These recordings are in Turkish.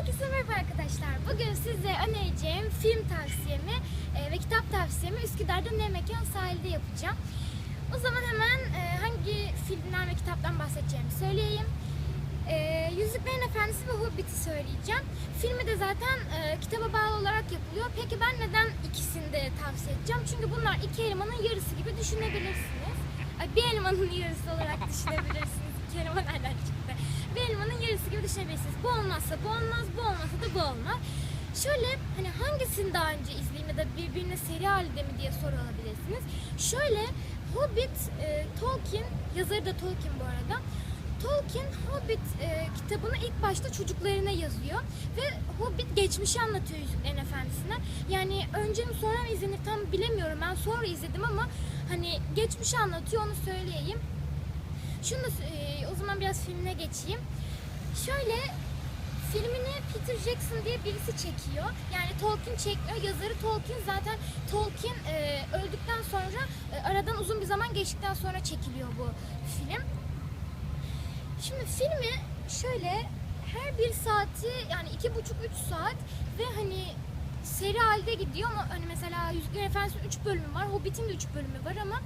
Herkese merhaba arkadaşlar. Bugün size önereceğim film tavsiyemi e, ve kitap tavsiyemi Üsküdar'da Ne Mekan Sahilde yapacağım. O zaman hemen e, hangi filmden ve kitaptan bahsedeceğimi söyleyeyim. E, Yüzüklerin Efendisi ve Hobbit'i söyleyeceğim. Filmi de zaten kitaba bağlı olarak yapılıyor. Peki ben neden ikisini de tavsiye edeceğim? Çünkü bunlar iki elmanın yarısı gibi düşünebilirsiniz. Bir elmanın yarısı olarak düşünebilirsiniz. İki elma nereden çıktı? Bir elmanın yarısı gibi düşünebilirsiniz. Bu olmazsa bu olmaz, bu olmazsa da bu olmaz. Şöyle hani hangisini daha önce izleyeyim ya da birbirine seri halinde mi diye soru alabilirsiniz. Şöyle Hobbit, e, Tolkien, yazarı da Tolkien bu arada. Tolkien Hobbit e, kitabını ilk başta çocuklarına yazıyor ve Hobbit geçmişi anlatıyor Yüzüklerin Efendisi'ne. Yani önce mi sonra mı izlenir tam bilemiyorum ben sonra izledim ama hani geçmişi anlatıyor onu söyleyeyim. Şunu e, o zaman biraz filmine geçeyim. Şöyle filmini Peter Jackson diye birisi çekiyor. Yani Tolkien çekmiyor. Yazarı Tolkien zaten Tolkien e, öldükten sonra e, aradan uzun bir zaman geçtikten sonra çekiliyor bu film. Şimdi filmi şöyle her bir saati yani iki buçuk üç saat ve hani seri halde gidiyor ama hani mesela Yüzüklerin Efendisi'nin 3 bölümü var, Hobbit'in de 3 bölümü var ama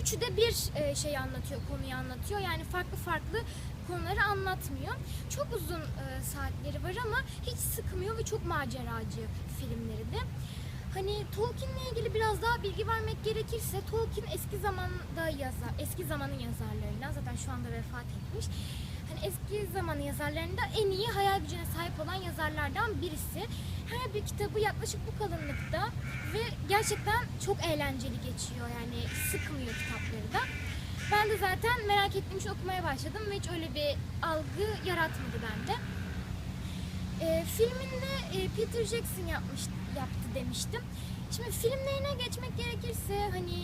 üçü de bir e, şey anlatıyor, konuyu anlatıyor. Yani farklı farklı konuları anlatmıyor. Çok uzun e, saatleri var ama hiç sıkmıyor ve çok maceracı filmleri de. Hani Tolkien'le ilgili biraz daha bilgi vermek gerekirse Tolkien eski zamanda yazar, eski zamanın yazarlarından zaten şu anda vefat etmiş. Hani eski zamanın yazarlarında en iyi hayal gücüne sahip olan yazarlardan birisi. Her bir kitabı yaklaşık bu kalınlıkta ve gerçekten çok eğlenceli geçiyor yani sıkmıyor kitapları da. Ben de zaten merak ettiğim okumaya başladım ve hiç öyle bir algı yaratmadı bende. E, filminde e, Peter Jackson yapmış, yaptı demiştim. Şimdi filmlerine geçmek gerekirse hani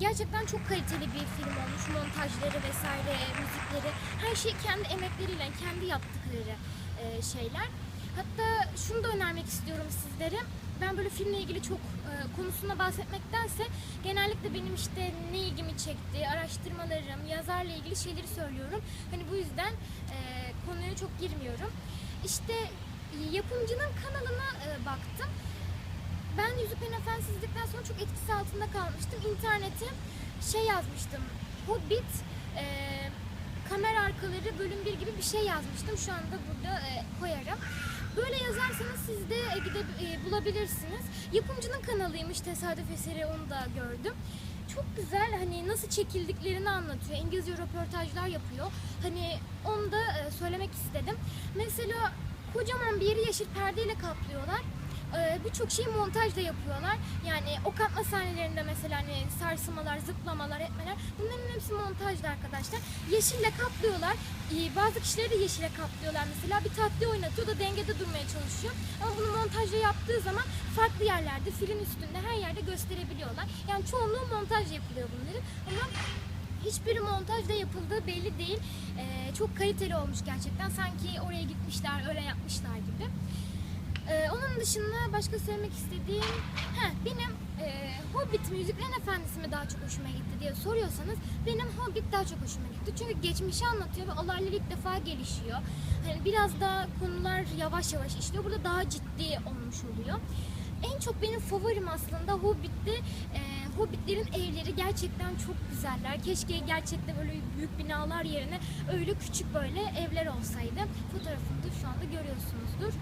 gerçekten çok kaliteli bir film olmuş. Montajları vesaire, müzikleri, her şey kendi emekleriyle, kendi yaptıkları e, şeyler. Hatta şunu da önermek istiyorum sizlere. Ben böyle filmle ilgili çok e, konusunda bahsetmektense genellikle benim işte ne ilgimi çekti, araştırmalarım, yazarla ilgili şeyleri söylüyorum. Hani bu yüzden e, konuya çok girmiyorum. İşte yapımcının kanalına e, baktım. Ben Yüzüklerin Efendisi izledikten sonra çok etkisi altında kalmıştım. İnternete şey yazmıştım. Hobbit e, kamera arkaları bölüm 1 gibi bir şey yazmıştım. Şu anda burada e, koyarım. Böyle yazarsanız siz de e, gidip e, bulabilirsiniz. Yapımcının kanalıymış tesadüf eseri onu da gördüm. Çok güzel hani nasıl çekildiklerini anlatıyor. İngilizce röportajlar yapıyor. Hani onu da e, söylemek istedim. Mesela kocaman bir yeri yeşil perdeyle kaplıyorlar. Ee, Birçok şeyi montajla yapıyorlar. Yani ok atma sahnelerinde mesela hani sarsılmalar, zıplamalar, etmeler bunların hepsi montajlı arkadaşlar. Yeşille kaplıyorlar. Ee, Bazı kişileri de yeşile kaplıyorlar mesela. Bir tatlı oynatıyor da dengede durmaya çalışıyor. Ama bunu montajla yaptığı zaman farklı yerlerde, filin üstünde her yerde gösterebiliyorlar. Yani çoğunluğu montaj yapılıyor bunların. Ama hiçbiri montajda yapıldığı belli değil. Ee, çok kaliteli olmuş gerçekten. Sanki oraya gitmişler, öyle yapmışlar gibi. Ee, onun dışında başka söylemek istediğim, ha benim e, Hobbit mi, Yüzüklerin Efendisi mi daha çok hoşuma gitti diye soruyorsanız benim Hobbit daha çok hoşuma gitti. Çünkü geçmişi anlatıyor ve olaylar ilk defa gelişiyor. Hani biraz daha konular yavaş yavaş işliyor. Burada daha ciddi olmuş oluyor. En çok benim favorim aslında Hobbit'ti. E, Hobbitlerin evleri gerçekten çok güzeller. Keşke gerçekten böyle büyük binalar yerine öyle küçük böyle evler olsaydı. Fotoğrafını da şu anda görüyorsunuzdur.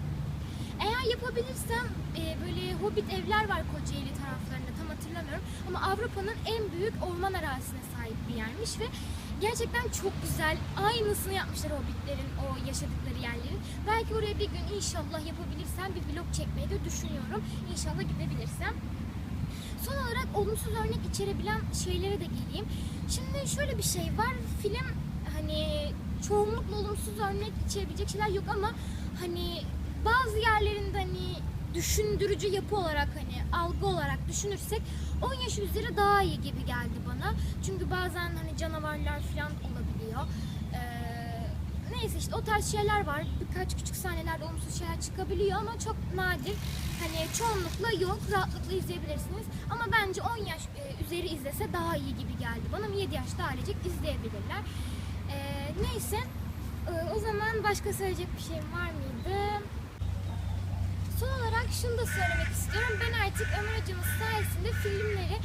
Eğer yapabilirsem e, böyle hobbit evler var Kocaeli taraflarında tam hatırlamıyorum. Ama Avrupa'nın en büyük orman arazisine sahip bir yermiş ve gerçekten çok güzel. Aynısını yapmışlar hobbitlerin o yaşadıkları yerlerin. Belki oraya bir gün inşallah yapabilirsem bir vlog çekmeyi de düşünüyorum. İnşallah gidebilirsem. Olumsuz örnek içerebilen şeylere de geleyim. Şimdi şöyle bir şey var. Film hani çoğunlukla olumsuz örnek içerebilecek şeyler yok ama hani bazı yerlerinde hani düşündürücü yapı olarak hani algı olarak düşünürsek 10 yaş üzeri daha iyi gibi geldi bana. Çünkü bazen hani canavarlar falan olabiliyor. Neyse işte o tarz şeyler var. Birkaç küçük sahnelerde olumsuz şeyler çıkabiliyor ama çok nadir. Hani çoğunlukla yok. Rahatlıkla izleyebilirsiniz. Ama bence 10 yaş e, üzeri izlese daha iyi gibi geldi bana. 7 yaşta ailecek izleyebilirler. Ee, neyse. Ee, o zaman başka söyleyecek bir şeyim var mıydı? son olarak şunu da söylemek istiyorum. Ben artık Ömer hocamız sayesinde filmleri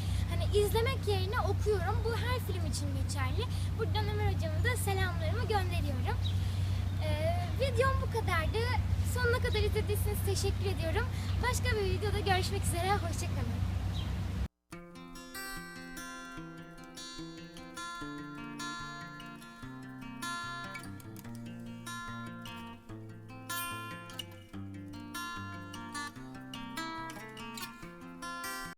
izlemek yerine okuyorum. Bu her film için geçerli. Buradan Ömer hocama da selamlarımı gönderiyorum. Ee, videom bu kadardı. Sonuna kadar izlediyseniz teşekkür ediyorum. Başka bir videoda görüşmek üzere. Hoşçakalın.